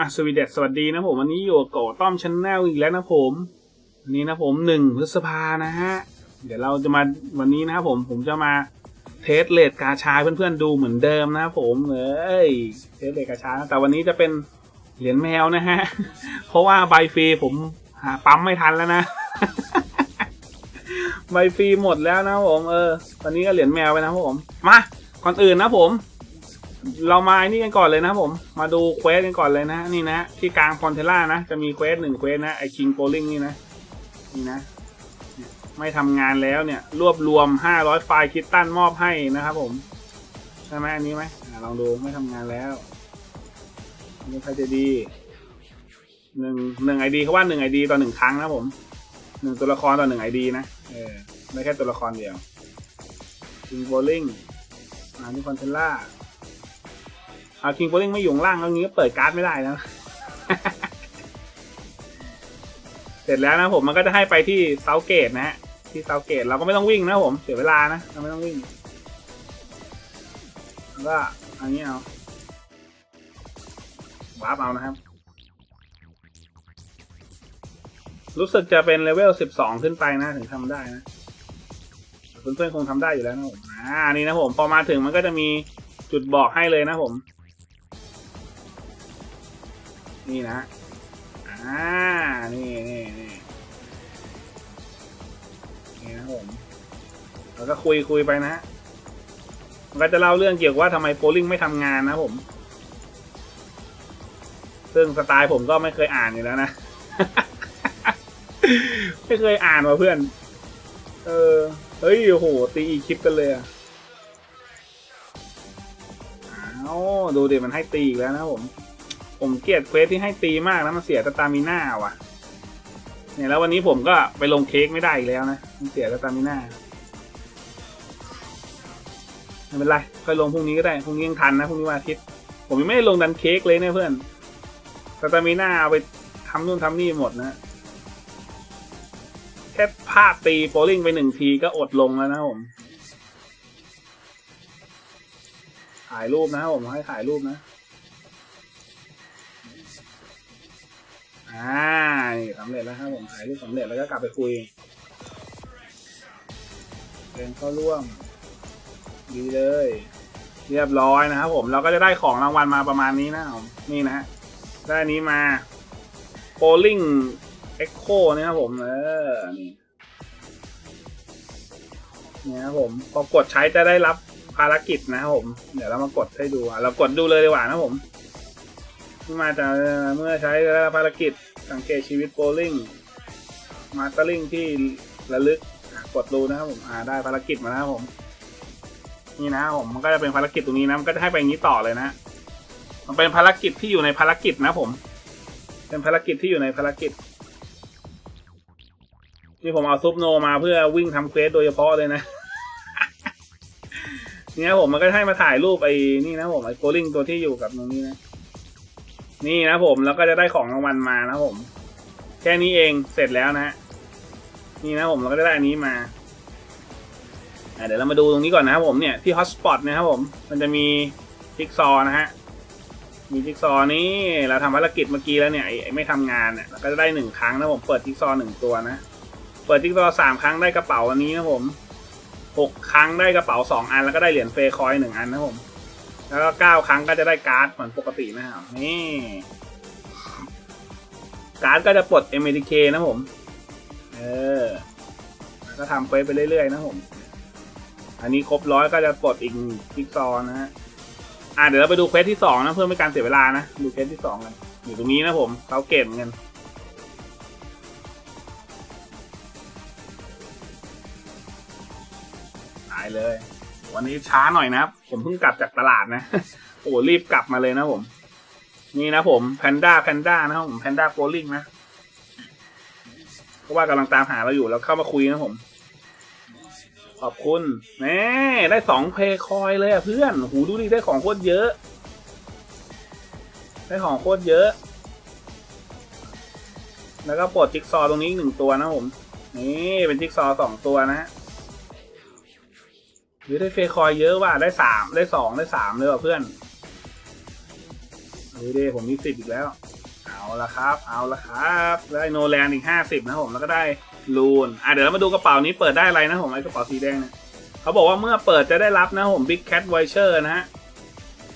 อะสวีเดตสวัสดีนะผมวันนี้อยู่กับโกต้อมช n แนลอีกแล้วนะผมวันนี้นะผมหนึ่งพฤษภานะฮะ เดี๋ยวเราจะมาวันนี้นะครับผมผมจะมาเทสเลดกาชาเพื่อนๆดูเหมือนเดิมนะครับผมเอ้ยเทสเลดกาชานะแต่วันนี้จะเป็นเหรียญแมวนะฮะ เพราะว่าใบฟรีผมหาปั๊มไม่ทันแล้วนะใบฟรีหมดแล้วนะผมเออตอนนี้ก็เหรียญแมวไปนะผมมาก่อนอื่นนะผม เรามาไอ้นี่กันก่อนเลยนะผม มาดูเควสกันก่อนเลยนะนี่นะที่กลางพอนเทล่านะจะมีเควสหนึ่งเควสนะไอคิงโกลิงนี่นะนี่นะ ไม่ทำงานแล้วเนี่ย รวบรวม 500 ไฟล์คิดตันมอบให้นะครับผม ใช่ไหมอันนี้ไหมอลองดูไม่ทำงานแล้วนี่ใครจะดีหนึ่งหนึ่งไอดีเขาว่าหนึ่งไอดีต่อหนึ่งครั้งนะผมหนึ่งตัวละครต่อหนึ่งไอดีนะเออไม่แค่ตัวละครเดียวคิงโกลิงอันนี้พอนเทล่า เอาคิงโพลิงไม่อยู่ข้างล่างแล้วงี้ก็เปิดการ์ดไม่ได้แล้วเสร็จแล้วนะผมมันก็จะให้ไปที่เซาเกตนะฮะ ที่เซาเกตเราก็ไม่ต้องวิ่งนะผม เสียเวลานะเราไม่ต้องวิ่งแล้วก็อันนี้เอาวาร์ปเอานะครับ รู้สึกจะเป็นเลเวลสิบสองขึ้นไปนะถึงทำได้นะเพื่อนๆคงทำได้อยู่แล้วนะผมอ่านี่นะผม พอมาถึงมันก็จะมีจุดบอกให้เลยนะผม นี่นะอ่านี่นี่นี่นี่นะผมแล้วก็คุยคุยไปนะมันก็จะเล่าเรื่องเกี่ยวกับว่าทำไมโปลิงไม่ทำงานนะผม ซึ่งสไตล์ผมก็ไม่เคยอ่านอยู่แล้วนะ ไม่เคยอ่านว่ะเพื่อน เออ เฮ้ยโอ้โห ตีอีคลิปกันเลยอะอ้าวดูดิมันให้ตีอีกแล้วนะผม ผมเกลียดเควสที่ให้ตีมากนะมันเสียสตามิน่าว่ะ เนี่ยแล้ววันนี้ผมก็ไปลงเค้กไม่ได้อีกแล้วนะมันเสียสตามิน่าไม่เป็นไรค่อยลงพรุ่งนี้ก็ได้พรุ่งนี้ยังทันนะพรุ่งนี้วันอาทิตย์ผมยังไม่ได้ลงดันเค้กเลยเนี่ยเพื่อนสตามิน่าเอาไปทำนู่นทำนี่หมดนะแค่พลาดตีโปลิงไปหนึ่งทีก็อดลงแล้วนะผมถ่ายรูปนะผมให้ถ่ายรูปนะ อ่าสำเร็จแล้วครับผมถ่ายรูปสำเร็จแล้วก็กลับไปคุยเดินเข้าร่วม ดีเลย เรียบร้อยนะครับผมเราก็จะได้ของรางวัลมาประมาณนี้นะครับนี่นะฮะได้นี้มา Polling Echo เนี่ยครับผมเออนี่นี่ครับผมพอกดใช้จะได้รับภารกิจนะครับผม เดี๋ยวเรามากดให้ดูอะเรากดดูเลยดีกว่านะครับผมที่มาจากเมื่อใช้ได้รับภารกิจ สังเกตชีวิตโ o ลิงมาสเตอร์ลิงที่ระลึกกดดูนะครับผมอ่าได้ภารกิจมาแล้วครับผม นี่นะผมมันก็จะเป็นภารกิจตรงนี้นะมันก็จะให้ไปอย่างนี้ต่อเลยนะ มันเป็นภารกิจที่อยู่ในภารกิจนะผม เป็นภารกิจที่อยู่ในภารกิจที่ผมเอาซุปโนมาเพื่อวิ่งทำเควสโดยเฉพาะเลยนะเนี่ยผมมันก็ให้มาถ่ายรูปไอ้นี่นะผมไอ้โกลิงตัวที่อยู่กับตรงนี้นะ นี่นะผมแล้วก็จะได้ของรางวัลมานะผม แค่นี้เองเสร็จแล้วนะฮะนี่นะผมเราก็ได้อันนี้มาเดี๋ยวเรามาดูตรงนี้ก่อนนะครับผมเนี่ยที่ฮอตสปอตนะครับผมมันจะมีจิ๊กซอนะฮะมีจิ๊กซอนี้เราทำภารกิจเมื่อกี้แล้วเนี่ยไอไม่ทำงานเนี่ยเราก็จะได้หนึ่งครั้งนะผมเปิดจิ๊กซอว์หนึ่งตัวนะเปิดจิ๊กซอว์สามครั้งได้กระเป๋าอันนี้นะผมหกครั้งได้กระเป๋าสองอันแล้วก็ได้เหรียญเฟย์คอยหนึ่งอันนะผม แล้วก็เก้าครั้งก็จะได้การ์ดเหมือนปกตินะครับนี่ การ์ดก็จะปลด m อ k นะผม เออแล้วก็ทำเฟซไปเรื่อยๆนะผม อันนี้ครบร้อยก็จะปลดอีกจิ๊กซอว์นะฮะ อะเดี๋ยวเราไปดูเควสที่สองนะเพื่อไม่การเสียเวลานะ ดูเควสที่สองกัน อยู่ตรงนี้นะผมเตาเกตเหมือนกันตายเลย วันนี้ช้าหน่อยนะครับ ผมเพิ่งกลับจากตลาดนะ โอ้รีบกลับมาเลยนะผม นี่นะผมแพนด้าแพนด้านะครับผมแพนด้าโกลิงนะเพราะว่ากำลังตามหาเราอยู่แล้วเข้ามาคุยนะผม ขอบคุณแม่ได้สองเพย์คอยเลยอะเพื่อน หูดูดิได้ของโคตรเยอะ ได้ของโคตรเยอะ แล้วก็ปลดจิ๊กซอตรงนี้อีกหนึ่งตัวนะผม นี่เป็นจิ๊กซอสองตัวนะฮะ หรือได้เฟคอยเยอะว่ะได้สามได้สองได้สามเลยว่ะเพื่อนเฮ้ยเดผมมีสิบอีกแล้ว เอาละครับ เอาละครับ ได้โนแลนอีกห้าสิบนะผมแล้วก็ได้ลูนอะเดี๋ยวเรามาดูกระเป๋านี้เปิดได้อะไรนะผมไอ้กระเป๋าสีแดงเนี่ยเขาบอกว่าเมื่อเปิดจะได้รับนะผม Big Cat Voucher นะฮะ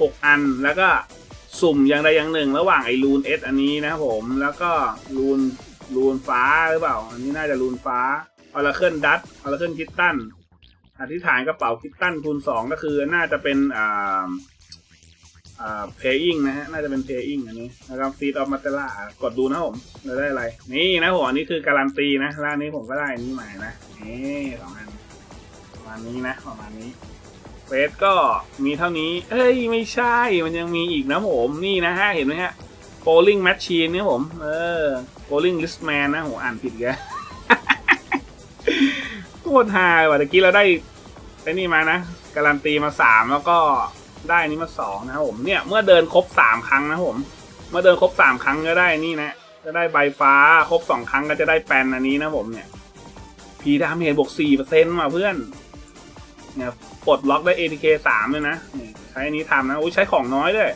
หกอันแล้วก็สุ่มอย่างใดอย่างหนึ่ง ระหว่างไอ้ลูนเอสอันนี้นะผมแล้วก็ลูนลูนฟ้าหรือเปล่า อันนี้น่าจะลูนฟ้าออร์เคิลดัตออร์เคิลคิตตัน อธิษฐานกระเป๋าคิตตันคูณสองก็คือน่าจะเป็นอ่าอ่า paying นะฮะ น่าจะเป็น paying อันนี้แล้วก็ feed of m a t e r a กดดูนะผมเราได้อะไร นี่นะผมอันนี้คือการันตีนะร้านนี้ผมก็ได้อันนี้ใหม่นะนี่สองอันประมาณนี้นะประมาณนี้เฟสก็มีเท่านี้ เอ้ย ไม่ใช่มันยังมีอีกนะผมนี่นะฮะ เห็นไหมฮะ polling machine นี่ผม เออ polling listman นะผมอ่านผิดแก โคตรฮาเลยว่ะตะกี้เราได้ไอ้นี่มานะ การันตีมาสามแล้วก็ได้นี้มาสองนะครับผมเนี่ยเมื่อเดินครบสามครั้งนะผม เมื่อเดินครบสามครั้งก็ได้นี่นะ จะได้ใบฟ้าครบสองครั้งก็จะได้แปนอันนี้นะผมเนี่ยพีดาเมจบวกสี่เปอร์เซ็นต์มาเพื่อนเนี่ยปลดล็อกได้ ATK สามเลยนะใช้อันนี้ทำนะอุ้ยใช้ของน้อยด้วย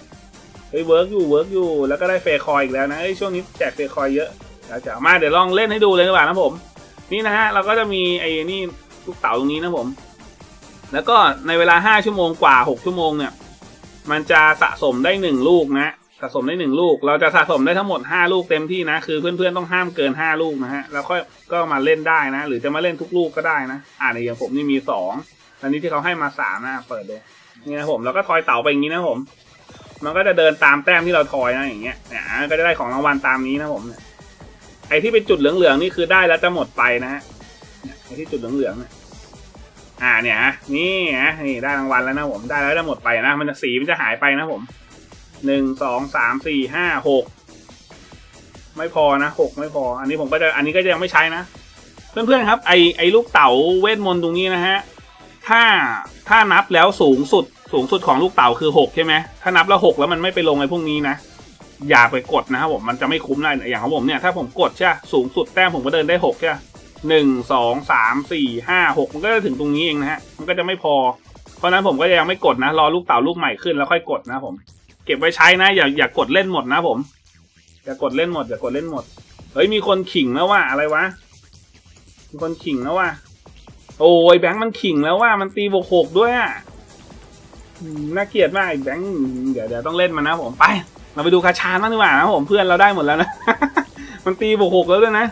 เฮ้ยเวิร์กอยู่เวิร์กอยู่แล้วก็ได้เฟคอยอีกแล้วนะเอ้ยช่วงนี้แจกเฟคอยเยอะเดี๋ยวจะมาเดี๋ยวลองเล่นให้ดูเลยดีกว่านะผม นี่นะฮะเราก็จะมีไอ้นี่ลูกเต๋าตรงนี้นะผม แล้วก็ในเวลาห้าชั่วโมงกว่าหกชั่วโมงเนี่ย มันจะสะสมได้หนึ่งลูกนะสะสมได้หนึ่งลูก เราจะสะสมได้ทั้งหมดห้าลูกเต็มที่นะ คือเพื่อนๆต้องห้ามเกินห้าลูกนะฮะ แล้วค่อยก็มาเล่นได้นะ หรือจะมาเล่นทุกลูกก็ได้นะ อ่าในอย่างผมนี่มีสองอันนี้ที่เขาให้มาสามนะเปิดดูนี่นะผมแล้วก็ทอยเต๋าไปอย่างนี้นะผม มันก็จะเดินตามแต้มที่เราทอยนะอย่างเงี้ยเนี่ยก็จะได้ของรางวัลตามนี้นะผมเนี่ย อ้ที่เป็นจุดเหลืองๆนี่คือได้แล้วจะหมดไปนะฮะไอ้ที่จุดเหลืองๆนี่ยอ่าเนี่ยฮะนี่ฮะนี่ได้รางวัลแล้วนะผมได้แล้วจะหมดไปนะมันจะสีมันจะหายไปนะผมหนึ่งสองสามสี่ห้าหกไม่พอนะหกไม่พอ อันนี้ผมก็จะอันนี้ก็จะยังไม่ใช้นะ เพื่อนๆครับ ไอไอลูกเต๋าเวทมนต์ตรงนี้นะฮะถ้าถ้านับแล้วสูงสุดสูงสุดของลูกเต๋าคือหกใช่ไหมถ้านับแล้วหกแล้วมันไม่ไปลงไอพวกนี้นะ อย่าไปกดนะครับผมมันจะไม่คุ้มเลยอย่างของผมเนี่ยถ้าผมกดใช่สูงสุดแต้มผมก็เดินได้หกใช่หนึ่งสองสามสี่ห้าหกมันก็จะถึงตรงนี้เองนะฮะมันก็จะไม่พอ เพราะนั้นผมก็ยังไม่กดนะ รอลูกเต่าลูกใหม่ขึ้นแล้วค่อยกดนะผม เก็บไว้ใช้นะ อย่าอย่ากดเล่นหมดนะผม อย่ากดเล่นหมด อย่ากดเล่นหมดเฮ้ยมีคนขิงแล้วว่าอะไรวะมีคนขิงแล้วว่าโอ้ยแบงค์มันขิงแล้วว่ามันตีบวกหกด้วยอะน่าเกลียดมากแบงค์เดี๋ยวเดี๋ยวต้องเล่นมันนะผมไป เราไปดูคาชานบ้างดีกว่านะผมเพื่อนเราได้หมดแล้วนะ มันตีบวกหกแล้วด้วยนะ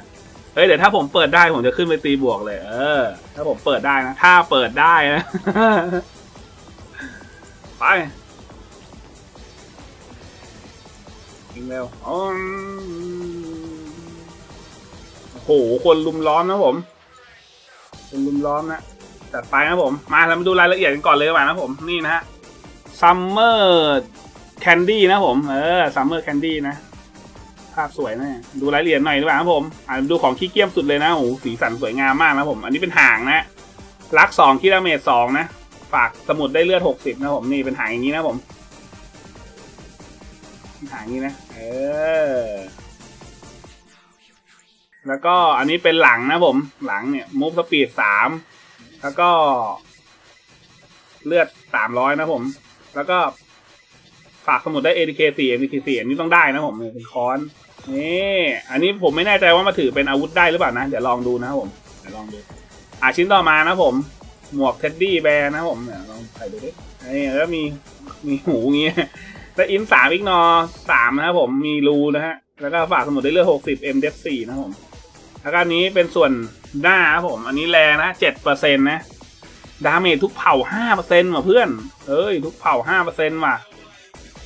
เฮ้ยเดี๋ยวถ้าผมเปิดได้ผมจะขึ้นไปตีบวกเลย เออ ถ้าผมเปิดได้นะถ้าเปิดได้นะไปยิงเร็วโอ้โหคนลุมล้อมนะผมคนลุมล้อมนะจัดไปนะผม มาเรามาดูรายละเอียดกันก่อนเลยดีกว่านะผมนี่นะฮะ Summer Candy นะผม เออ Summer Candy นะ ภาพสวยนะ ดูรายละเอียดหน่อยดีกว่าครับผมอ่าดูของขี้เกียมสุดเลยนะ โอ้โหสีสันสวยงามมากนะผม อันนี้เป็นหางนะลักสองคิดาเมจสองนะ ฝากสมุดได้เลือดหกสิบนะผม นี่เป็นหางอย่างนี้นะผมหางอย่างนี้นะ เออ แล้วก็อันนี้เป็นหลังนะผม หลังเนี่ยมูฟสปีดสาม แล้วก็ เลือดสามร้อยนะผม แล้วก็ ฝากสมุดได้ ADK 4 MDK 4อันนี้ต้องได้นะผมเนี่ยเป็นค้อนนี่อันนี้ผมไม่แน่ใจว่ามาถือเป็นอาวุธได้หรือเปล่านะ เดี๋ยวลองดูนะครับผมเดี๋ยวลองดูอ่าชิ้นต่อมานะผม หมวกเท็ดดี้แบร์นะผมเนี่ยลองใส่ดูดินี่แล้วมีมีหูเงี้ยแล้วอินสามอีกนอสามนะครับผมมีรูนะฮะแล้วก็ฝากสมุดได้เลือดหกสิบ M d 4นะครับผมแล้วก็อันนี้เป็นส่วนหน้าครับผม อันนี้แรงนะเจ็ดเปอร์เซ็นต์นะดาเมจทุกเผ่าห้าเปอร์เซ็นต์ว่ะเพื่อนเอ้ยทุกเผ่าห้าเปอร์เซ็นต์ว่ะ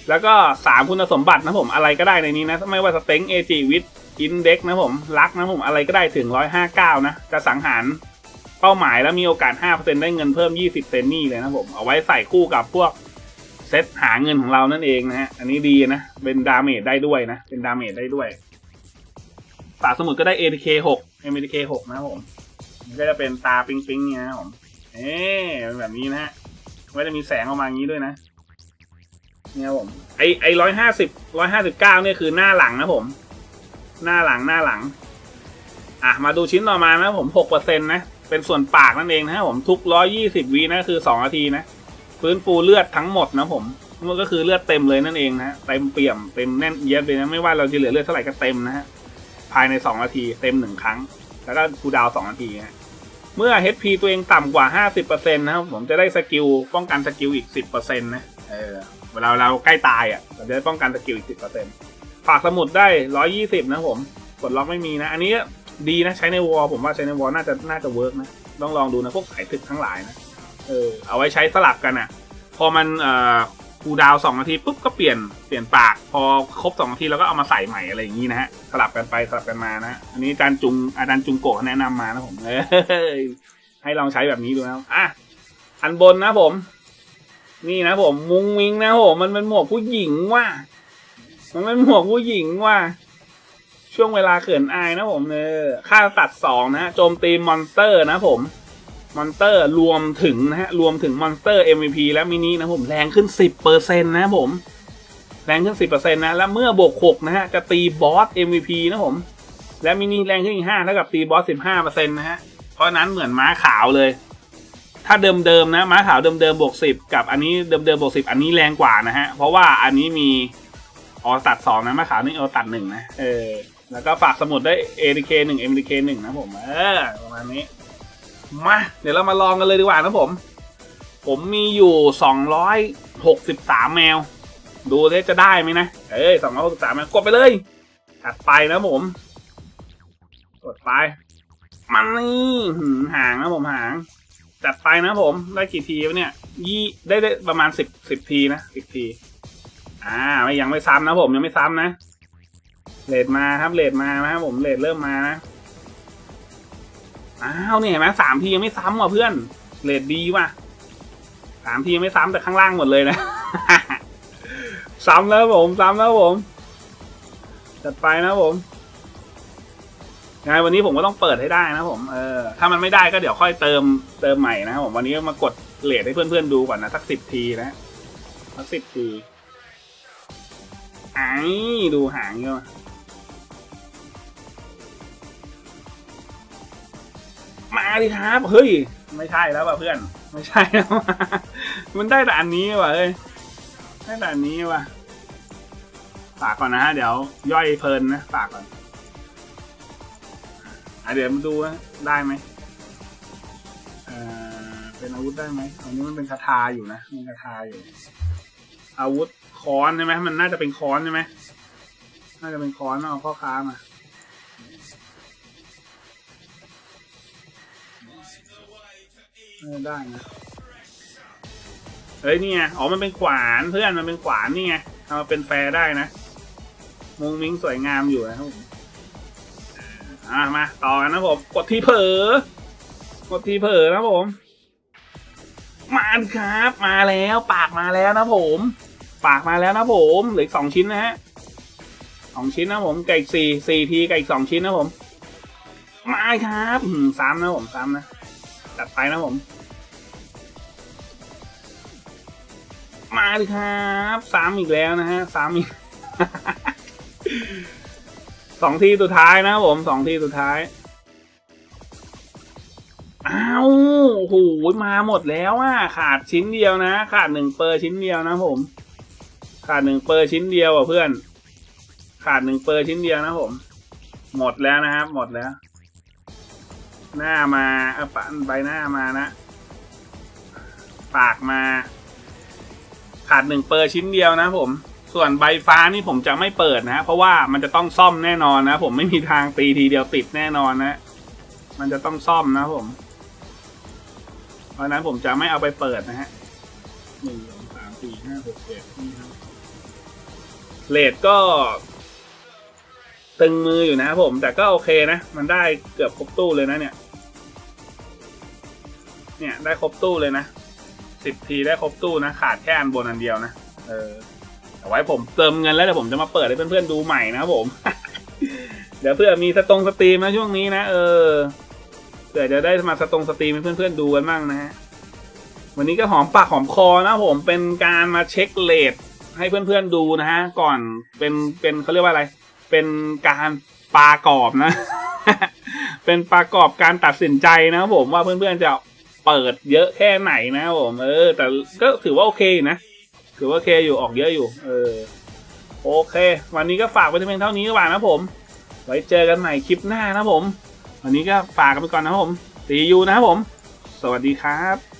แล้วก็สามคุณสมบัตินะผมอะไรก็ได้ในนี้นะไม่ว่าสเต็งเอจิวิทอินเด็กนะผมรักนะผมอะไรก็ได้ถึงร้อยห้าเก้านะ จะสังหารเป้าหมายแล้วมีโอกาสห้าเปอร์เซ็นได้เงินเพิ่มยี่สิบเซนนี่เลยนะผม เอาไว้ใส่คู่กับพวกเซตหาเงินของเรานั่นเองนะฮะอันนี้ดีนะ เป็นดาเมจได้ด้วยนะ เป็นดาเมจได้ด้วยฝาสมุดก็ได้ ATK หก MTK หกนะผมมันก็จะเป็นตาปิงปิงๆเนี่ยนะผมเอ๊เป็นแบบนี้นะฮะไม่ได้มีแสงออกมาอย่างนี้ด้วยนะ เนี่ยผมไอไอร้อยห้าสิบร้อยห้าสิบเก้าเนี่ยคือหน้าหลังนะผม หน้าหลังหน้าหลัง อะมาดูชิ้นต่อมานะผมหกเปอร์เซ็นต์นะ เป็นส่วนปากนั่นเองนะครับผมทุกร้อยยี่สิบวีนะคือสองนาทีนะฟื้นฟูเลือดทั้งหมดนะผมมันก็คือเลือดเต็มเลยนั่นเองนะฮะเต็มเปี่ยมเต็มแน่นเอียดเลยนะไม่ว่าเราจะเหลือเลือดเท่าไหร่ก็เต็มนะฮะภายในสองนาทีเต็มหนึ่งครั้ง แล้วก็คูลดาวน์สองนาทีฮะเมื่อ HP ตัวเองต่ำกว่า 50%นะครับผมจะได้สกิลป้องกันสกิลอีก 10%นะ เออ เวลาเราใกล้ตายอะเราจะได้ป้องกันสกิลอีก10%ฝากสมุดได้120นะผมกดล็อกไม่มีนะ อันนี้ดีนะใช้ในวอลผมว่าใช้ในวอลน่าจะน่าจะเวิร์กนะต้องลองดูนะพวกสายถึกทั้งหลายนะเออเอาไว้ใช้สลับกันอะ พอมันเอ่อคูดาวสองนาทีปุ๊บก็เปลี่ยนเปลี่ยนปาก พอครบสองนาทีเราก็เอามาใส่ใหม่อะไรอย่างนี้นะฮะสลับกันไปสลับกันมานะอันนี้อาจารย์จุงอาจารย์จุงโกะแนะนำมานะผมเอ้ยให้ลองใช้แบบนี้ดูนะอะอันบนนะผม นี่นะผมมุ้งมิ้งนะผมมันเป็นหมวกผู้หญิงว่ะมันเป็นหมวกผู้หญิงว่ะช่วงเวลาเขินอายนะผมเออค่าตัดสองนะฮะโจมตีมอนสเตอร์นะผมมอนสเตอร์รวมถึงนะฮะรวมถึงมอนสเตอร์ MVP และมินินะผมแรงขึ้น 10%นะผม แรงขึ้น 10%นะ และเมื่อบวก6นะฮะจะตีบอส MVP นะผม และมินิแรงขึ้นอีก5เท่ากับตีบอส 15%นะฮะเพราะนั้นเหมือนม้าขาวเลย ถ้าเดิมๆนะม้าขาวเดิมๆบวก10กับอันนี้เดิมๆบวก10อันนี้แรงกว่านะฮะ เพราะว่าอันนี้มีออตัด2นะม้าขาวนี่ออตัด1นะเออแล้วก็ฝากสมุดได้ ADK 1 MDK 1นะผมเออประมาณนี้มาเดี๋ยวเรามาลองกันเลยดีกว่านะผม ผมมีอยู่สองร้อยหกสิบสามแมว ดูซิจะได้ไหมนะ เอ้ยสองร้อยหกสิบสามแมว กดไปเลยจัดไปนะผม กดไป มันนี่หืมหางนะผมหาง จัดไปนะผม ได้กี่ทีวะเนี่ย ยี่ได้ได้ประมาณสิบสิบทีนะสิบที อ่า ไม่ยังไม่ซ้ำนะผมยังไม่ซ้ำนะเลดมาครับเลดมานะครับผมเลดเริ่มมานะ อ้าวเนี่ยเห็นไหมสามทียังไม่ซ้ำว่ะเพื่อนเลดดีว่ะสามทียังไม่ซ้ำแต่ข้างล่างหมดเลยนะ ซ้ำแล้วผม ซ้ำแล้วผม จัดไปนะผม ยังไงวันนี้ผมก็ต้องเปิดให้ได้นะผมเออถ้ามันไม่ได้ก็เดี๋ยวค่อยเติมเติมใหม่นะผมวันนี้มากดเลทให้เพื่อนๆดูก่อนนะสักสิบทีนะสักสิบทีไอ้ดูหางเยอะมาดิครับเฮ้ย ไม่ใช่แล้วป่ะเพื่อน ไม่ใช่แล้วมันได้แต่อันนี้ว่ะเอ้ยได้แต่อันนี้ว่ะฝากก่อนนะฮะเดี๋ยวย่อยเพลินนะฝากก่อน อะเดี๋ยวมาดูว่าได้ไหมเอ่อเป็นอาวุธได้ไหมอันนี้มันเป็นคาถาอยู่นะมันคาถาอยู่ อาวุธค้อนใช่ไหมมันน่าจะเป็นค้อนใช่ไหมน่าจะเป็นค้อนเอาพ่อค้ามาได้นะเฮ้ยนี่ไงอ๋อมันเป็นขวานเพื่อนมันเป็นขวานนี่ไงเอามาเป็นแฟร์ได้นะมุงมิ้งสวยงามอยู่นะครับผม อ่ามาต่อกันนะผม กดทีเผลอกดทีเผลอนะผม มาครับมาแล้วปากมาแล้วนะผม ปากมาแล้วนะผมเหลือสองชิ้นนะฮะสองชิ้นนะผมไก่สี่สี่ทีไก่สองชิ้นนะผม มาครับอืมซ้ำนะผมซ้ำนะจัดไปนะผม มาครับสามอีกแล้วนะฮะสามอีก สองทีสุดท้ายนะผมสองทีสุดท้ายอ้าวโอ้โหมาหมดแล้วอะขาดชิ้นเดียวนะ ขาดหนึ่งเปอร์ชิ้นเดียวนะผม ขาดหนึ่งเปอร์ชิ้นเดียวอะเพื่อน ขาดหนึ่งเปอร์ชิ้นเดียวนะผม หมดแล้วนะครับหมดแล้ว หน้ามาเอาปะใบหน้ามานะ ปากมา ขาดหนึ่งเปอร์ชิ้นเดียวนะผม ส่วนใบฟ้านี่ผมจะไม่เปิดนะ เพราะว่ามันจะต้องซ่อมแน่นอนนะ ผมไม่มีทางตีทีเดียวติดแน่นอนนะ มันจะต้องซ่อมนะผม เพราะนั้นผมจะไม่เอาไปเปิดนะฮะหนึ่งสองสามสี่ห้าหกเจ็ดนี่ครับเลทก็ ตึงมืออยู่นะครับผม แต่ก็โอเคนะ มันได้เกือบครบตู้เลยนะเนี่ย เนี่ยได้ครบตู้เลยนะสิบทีได้ครบตู้นะ ขาดแค่อันบนอันเดียวนะ เออ แต่ไว้ผมเติมเงินแล้วเดี๋ยวผมจะมาเปิดให้เพื่อนๆดูใหม่นะครับผม เดี๋ยวเพื่อมีสตรงสตรีมนะช่วงนี้นะเออเผื่อจะได้มาสตรงสตรีมให้เพื่อนๆดูกันบ้างนะฮะวันนี้ก็หอมปากหอมคอนะผมเป็นการมาเช็คเลทให้เพื่อนๆดูนะฮะ ก่อนเป็นเป็นเขาเรียกว่าอะไร เป็นการปากรอบนะ เป็นประกอบการตัดสินใจนะครับผมว่าเพื่อนๆจะเปิดเยอะแค่ไหนนะครับผมเออ แต่ก็ถือว่าโอเคนะ ถือว่าเคอยู่ออกเยอะอยู่ เออ โอเค วันนี้ก็ฝากไปที่เพียงเท่านี้ดีกว่านะผม ไว้เจอกันใหม่คลิปหน้านะผม วันนี้ก็ฝากกันไปก่อนนะครับผมตียูนะครับผม สวัสดีครับ